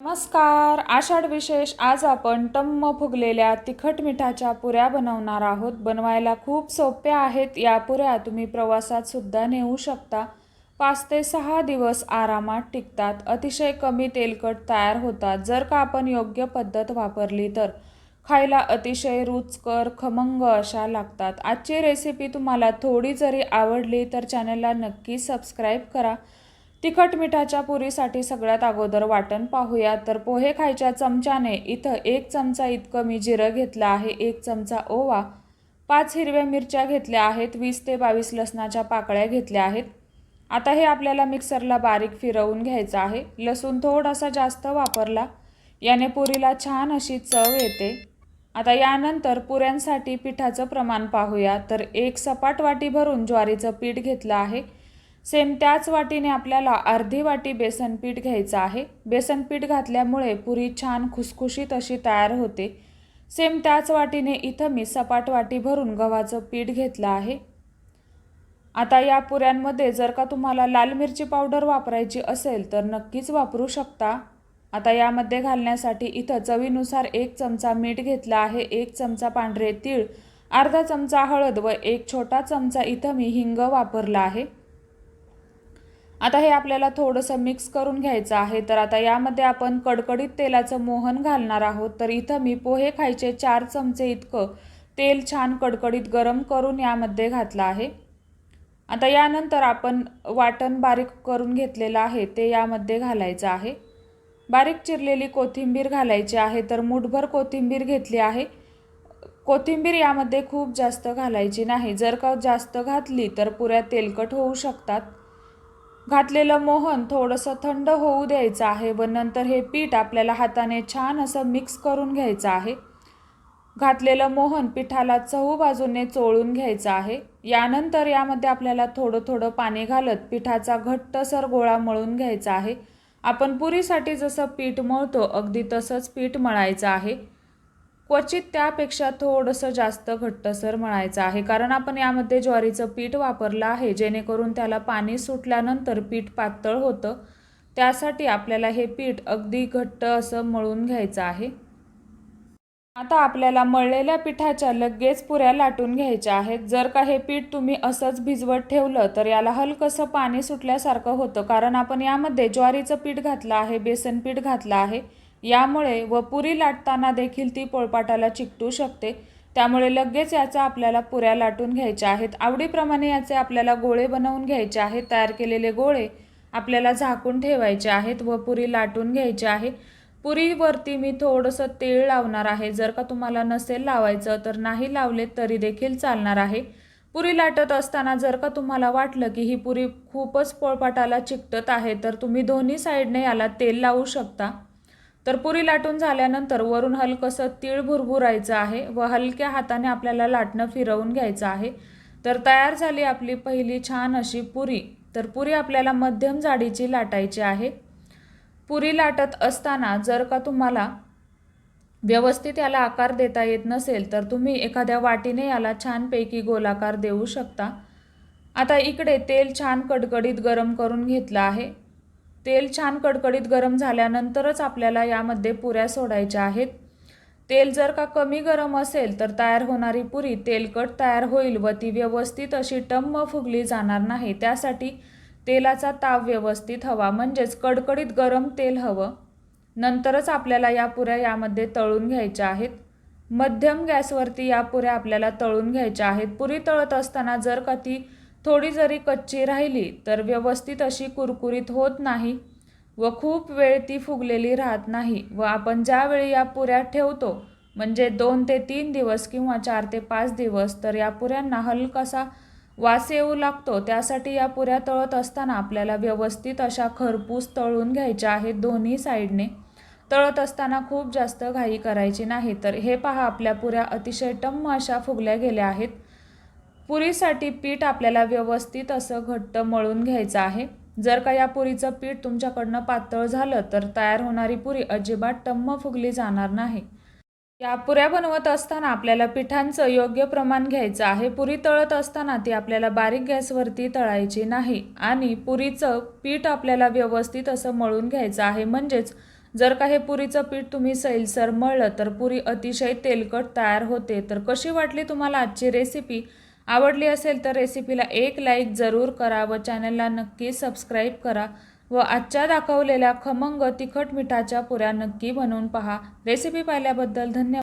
नमस्कार आषाढ विशेष आज आपण टम्म फुगलेल्या तिखट मिठाच्या पुऱ्या बनवणार आहोत. बनवायला खूप सोप्या आहेत. या पुऱ्या तुम्ही प्रवासात सुद्धा नेऊ शकता. पाच ते सहा दिवस आरामात टिकतात. अतिशय कमी तेलकट तयार होतात. जर का आपण योग्य पद्धत वापरली तर. खायला अतिशय रुचकर खमंग अशा लागतात. आजची रेसिपी तुम्हाला थोडी जरी आवडली तर चॅनलला नक्की सबस्क्राईब करा. तिखट मिठाच्या पुरीसाठी सगळ्यात अगोदर वाटण पाहूया. तर पोहे खायच्या चमच्याने इथं एक चमचा इतकं मी जिरं घेतलं आहे. एक चमचा ओवा पाच हिरव्या मिरच्या घेतल्या आहेत वीस ते बावीस लसणाच्या पाकळ्या घेतल्या आहेत. आता हे आपल्याला मिक्सरला बारीक फिरवून घ्यायचं आहे. लसूण थोडासा जास्त वापरला याने पुरीला छान अशी चव येते. आता यानंतर पुऱ्यांसाठी पिठाचं प्रमाण पाहूया. तर एक सपाट वाटी भरून ज्वारीचं पीठ घेतलं आहे. सेम त्याच वाटीने आपल्याला अर्धी वाटी बेसन पीठ घ्यायचं आहे. बेसन पीठ घातल्यामुळे पुरी छान खुसखुशीत अशी तयार होते. सेम त्याच वाटीने इथं मी सपाट वाटी भरून गव्हाचं पीठ घेतलं आहे. आता या पुऱ्यांमध्ये जर का तुम्हाला लाल मिरची पावडर वापरायची असेल तर नक्कीच वापरू शकता. आता यामध्ये घालण्यासाठी इथं चवीनुसार एक चमचा मीठ घेतला आहे एक चमचा पांढरे तीळ अर्धा चमचा हळद व एक छोटा चमचा इथं मी हिंग वापरला आहे. आता हे आपल्याला थोडंसं मिक्स करून घ्यायचं आहे. तर आता यामध्ये आपण कडकडीत तेलाचं मोहन घालणार आहोत. तर इथं मी पोहे खायचे चार चमचे इतकं तेल छान कडकडीत गरम करून यामध्ये घातलं आहे. आता यानंतर आपण वाटण बारीक करून घेतलेलं आहे. ते यामध्ये घालायचं आहे. बारीक चिरलेली कोथिंबीर घालायची आहे. तर मुठभर कोथिंबीर घेतली आहे. कोथिंबीर यामध्ये खूप जास्त घालायची नाही. जर का जास्त घातली तर पुऱ्या तेलकट होऊ शकतात. घातलेलं मोहन थोडंसं थंड होऊ द्यायचं आहे. व नंतर हे पीठ आपल्याला हाताने छान असं मिक्स करून घ्यायचं आहे. घातलेलं मोहन पिठाला चहू बाजूने चोळून घ्यायचं आहे. यानंतर यामध्ये आपल्याला थोडं थोडं पाणी घालत पिठाचा घट्टसर गोळा मळून घ्यायचा आहे. आपण पुरीसाठी जसं पीठ मळतो अगदी तसंच पीठ मळायचं आहे. क्वचित त्यापेक्षा थोडंसं जास्त घट्टसर मळायचं आहे. कारण आपण यामध्ये ज्वारीचं पीठ वापरलं आहे. जेणेकरून त्याला पाणी सुटल्यानंतर पीठ पातळ होतं. त्यासाठी आपल्याला हे पीठ अगदी घट्ट असं मळून घ्यायचं आहे. आता आपल्याला मळलेल्या पिठाच्या लगेच पुऱ्या लाटून घ्यायच्या आहेत. जर का हे पीठ तुम्ही असंच भिजवत ठेवलं तर याला हलकंसं पाणी सुटल्यासारखं होतं. कारण आपण यामध्ये ज्वारीचं पीठ घातलं आहे बेसन पीठ घातलं आहे. यामुळे व पुरी लाटताना देखील ती पोळपाटाला चिकटू शकते. त्यामुळे लगेच याचा आपल्याला पुऱ्या लाटून घ्यायच्या आहेत. आवडीप्रमाणे याचे आपल्याला गोळे बनवून घ्यायचे आहेत. तयार केलेले गोळे आपल्याला झाकून ठेवायचे आहेत व पुरी लाटून घ्यायची आहे. पुरीवरती मी थोडंसं तेल लावणार आहे. जर का तुम्हाला नसेल लावायचं तर नाही लावले तरी देखील चालणार आहे. पुरी लाटत असताना जर का तुम्हाला वाटलं की ही पुरी खूपच पोळपाटाला चिकटत आहे तर तुम्ही दोन्ही साईडने याला तेल लावू शकता. तर पुरी लाटून झाल्यानंतर वरून हलकंसं तीळ भुरभुरायचं आहे व हलक्या हाताने आपल्याला लाटणं फिरवून घ्यायचं आहे. तर तयार झाली आपली पहिली छान अशी पुरी. तर पुरी आपल्याला मध्यम जाडीची लाटायची आहे. पुरी लाटत असताना जर का तुम्हाला व्यवस्थित याला आकार देता येत नसेल तर तुम्ही एखाद्या वाटीने याला छानपैकी गोलाकार देऊ शकता. आता इकडे तेल छान कडकडीत गरम करून घेतलं आहे. तेल छान कडकडीत गरम झाल्यानंतरच आपल्याला यामध्ये पुऱ्या सोडायच्या आहेत. तेल जर का कमी गरम असेल तर तयार होणारी पुरी तेलकट तयार होईल व ती व्यवस्थित अशी टम्म फुगली जाणार नाही. त्यासाठी तेलाचा ताव व्यवस्थित हवा म्हणजेच कडकडीत गरम तेल हवं. नंतरच आपल्याला या पुऱ्या यामध्ये तळून घ्यायच्या आहेत. मध्यम गॅसवरती या पुऱ्या आपल्याला तळून घ्यायच्या आहेत. पुरी तळत असताना जर का ती थोडी जरी कच्ची राहिली तर व्यवस्थित अशी कुरकुरीत होत नाही व खूप वेळ ती फुगलेली राहत नाही व आपण ज्यावेळी या पुऱ्या ठेवतो म्हणजे दोन ते तीन दिवस किंवा चार ते पाच दिवस तर या पुऱ्यांना हलकासा वास येऊ लागतो. त्यासाठी या पुऱ्या तळत असताना आपल्याला व्यवस्थित अशा खरपूस तळून घ्यायच्या आहेत दोन्ही साईडने. तळत असताना खूप जास्त घाई करायची नाही. तर हे पहा आपल्या पुऱ्या अतिशय टम्म अशा फुगल्या गेल्या आहेत. पुरीसाठी पीठ आपल्याला व्यवस्थित असं घट्ट मळून घ्यायचं आहे. जर का या पुरीचं पीठ तुमच्याकडनं पातळ झालं तर तयार होणारी पुरी अजिबात टम्म फुगली जाणार नाही. या पुऱ्या बनवत असताना आपल्याला पिठांचं योग्य प्रमाण घ्यायचं आहे. पुरी तळत असताना ती आपल्याला बारीक गॅसवरती तळायची नाही आणि पुरीचं पीठ आपल्याला व्यवस्थित असं मळून घ्यायचं आहे. म्हणजेच जर का हे पुरीचं पीठ तुम्ही सैलसर मळलं तर पुरी अतिशय तेलकट तयार होते. तर कशी वाटली तुम्हाला आजची रेसिपी आवडली असेल तर रेसिपीला एक लाईक जरूर करा व चॅनलला नक्की सबस्क्राईब करा व आजच्या दाखवलेल्या खमंग तिखट मिठाच्या पुऱ्या नक्की बनवून पहा. रेसिपी पाहिल्याबद्दल धन्यवाद.